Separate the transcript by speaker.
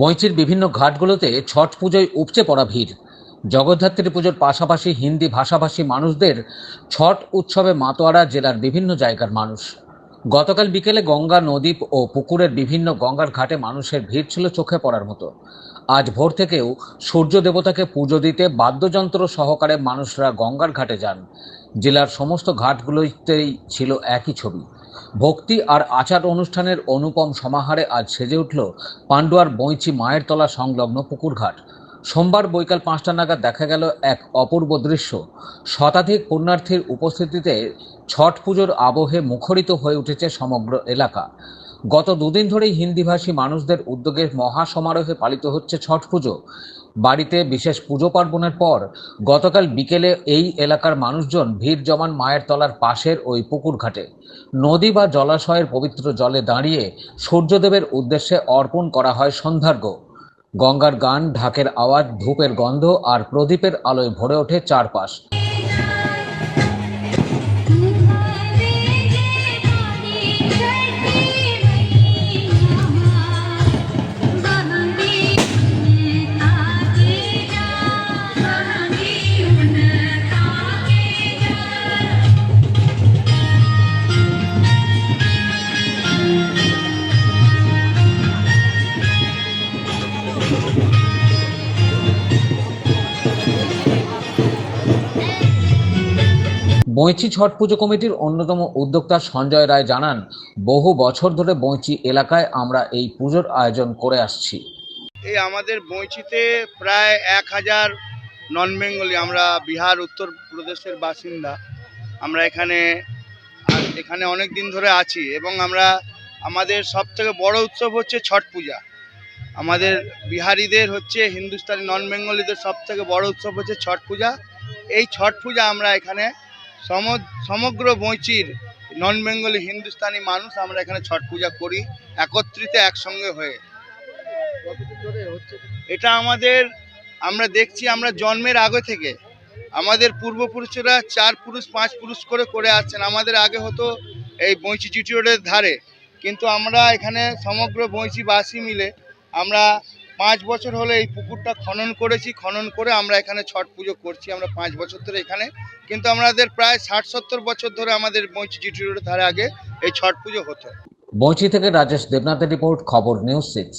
Speaker 1: বইচির বিভিন্ন ঘাটগুলোতে ছট পুজোয় উপচে পড়া ভিড়। জগদ্ধাত্রী পুজোর পাশাপাশি হিন্দি ভাষাভাষী মানুষদের ছট উৎসবে মাতোয়ারা জেলার বিভিন্ন জায়গার মানুষ। গতকাল বিকেলে গঙ্গা নদী ও পুকুরের বিভিন্ন গঙ্গার ঘাটে মানুষের ভিড় ছিল চোখে পড়ার মতো। আজ ভোর থেকেও সূর্য দেবতাকে পুজো দিতে বাদ্যযন্ত্র সহকারে মানুষরা গঙ্গার ঘাটে যান। জেলার সমস্ত ঘাটগুলোতেই ছিল একই ছবি। ভক্তি আর আচার অনুষ্ঠানের অনুপম সমাহারে আজ সেজে উঠল পাণ্ডুয়ার বৈঁচি মায়ের তলা সংলগ্ন পুকুরঘাট। সোমবার বৈকাল পাঁচটা নাগাদ দেখা গেল এক অপূর্ব দৃশ্য। শতাধিক পুণ্যার্থীর উপস্থিতিতে ছট পুজোর আবহে মুখরিত হয়ে উঠেছে সমগ্র এলাকা। গত দুদিন ধরেই হিন্দিভাষী মানুষদের উদ্যোগে মহা সমারোহে পালিত হচ্ছে ছট পুজো। বাড়িতে বিশেষ পুজো পার্বণের পর গতকাল বিকেলে এই এলাকার মানুষজন ভিড় জমান মায়ের তলার পাশের ওই পুকুর ঘাটে। নদী বা জলাশয়ের পবিত্র জলে দাঁড়িয়ে সূর্যদেবের উদ্দেশ্যে অর্পণ করা হয় সন্ধ্যার্ঘ গঙ্গার গান, ঢাকের আওয়াজ, ধূপের গন্ধ আর প্রদীপের আলোয় ভরে ওঠে চারপাশ। বৈঁচি ছট পুজো কমিটির অন্যতম উদ্যোক্তা সঞ্জয় রায় জানান, বহু বছর ধরে বৈঁচি এলাকায় আমরা এই পুজোর আয়োজন করে আসছি।
Speaker 2: এই আমাদের বইচিতে প্রায় এক হাজার নন বেঙ্গলি আমরা বিহার, উত্তর প্রদেশের বাসিন্দা। আমরা এখানে এখানে অনেক দিন ধরে আছি এবং আমরা, আমাদের সব থেকে বড় উৎসব হচ্ছে ছট পূজা। আমাদের বিহারিদের হচ্ছে, হিন্দুস্তানি নন বেঙ্গলিদের সব থেকে বড় উৎসব হচ্ছে ছট পূজা। এই ছট পূজা আমরা এখানে সমগ্র বইচির নন বেঙ্গলি হিন্দুস্তানি মানুষ আমরা এখানে ছট পূজা করি, একত্রিত একসঙ্গে হয়ে। এটা আমাদের, আমরা দেখছি আমরা জন্মের আগে থেকে। আমাদের পূর্বপুরুষরা চার পুরুষ, পাঁচ পুরুষ করে করে আসছেন। আমাদের আগে হতো এই বঁইচি জিটি রোডের ধারে। কিন্তু আমরা এখানে সমগ্র বঁইচিবাসী মিলে আমরা পাঁচ বছর হলে এই পুকুরটা খনন করেছি, খনন করে আমরা এখানে ছট পুজো করছি, আমরা পাঁচ বছর ধরে এখানে। কিন্তু আমাদের প্রায় ষাট সত্তর বছর ধরে আমাদের মঞ্চ জিটি রোডের ধারে আগে এই ছট পুজো হতো।
Speaker 1: বঞ্চি থেকে রাজেশ দেবনাথের রিপোর্ট, খবর নিউজ সিক্স।